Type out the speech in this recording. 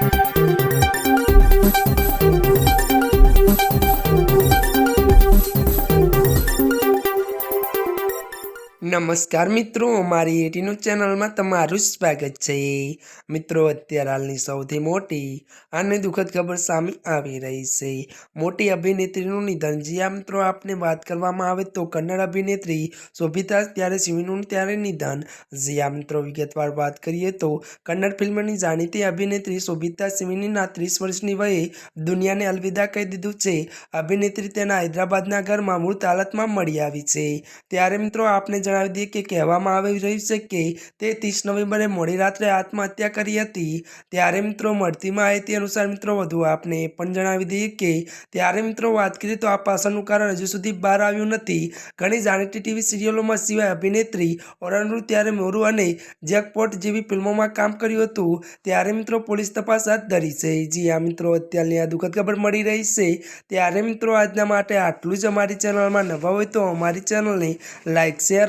Thank you. નમસ્કાર મિત્રો મારી એટીનું ચેનલમાં તમારું સ્વાગત છે. મિત્રો, અત્યારે હાલની સૌથી મોટી અને દુઃખદ ખબર સામે આવી રહી છે. મોટી અભિનેત્રીનું નિધન. જ્યાં મિત્રો, આપને વાત કરવામાં આવે તો કન્નડ અભિનેત્રી શોભિતા ત્યારે શિવનું ત્યારે નિધન. જ્યાં મિત્રો, વિગતવાર વાત કરીએ તો કન્નડ ફિલ્મની જાણીતી અભિનેત્રી શોભિતા સિવિનીના ત્રીસ વર્ષની વયે દુનિયાને અલવિદા કહી દીધું છે. અભિનેત્રી તેના હૈદરાબાદના ઘરમાં મૃત હાલતમાં મળી આવી છે. ત્યારે, મિત્રો, આપને જણાવી દઈએ કે કહેવામાં આવી રહ્યું છે કે તે ત્રીસ નવેમ્બરે મોડી રાત્રે આત્મહત્યા કરી હતી. ત્યારે મિત્રો મળતી માહિતી અનુસાર મિત્રો વધુ આપને પણ જણાવી દઈએ કે ત્યારે મિત્રો વાત કરીએ તો આ પાછળનું કારણ હજુ સુધી બહાર આવ્યું નથી. ઘણી જાણીતી ટીવી સિરિયલોમાં સિવાય અભિનેત્રી, ઓરણરૂ ત્યારે મોરુ અને જેકપોટ જેવી ફિલ્મોમાં કામ કર્યું હતું. ત્યારે મિત્રો પોલીસ તપાસ હાથ ધરી છે. જી આ મિત્રો, અત્યારની આ દુઃખદ ખબર મળી રહી છે. ત્યારે મિત્રો આજના માટે આટલું જ અમારી ચેનલમાં નવા હોય તો અમારી ચેનલને લાઇક શેર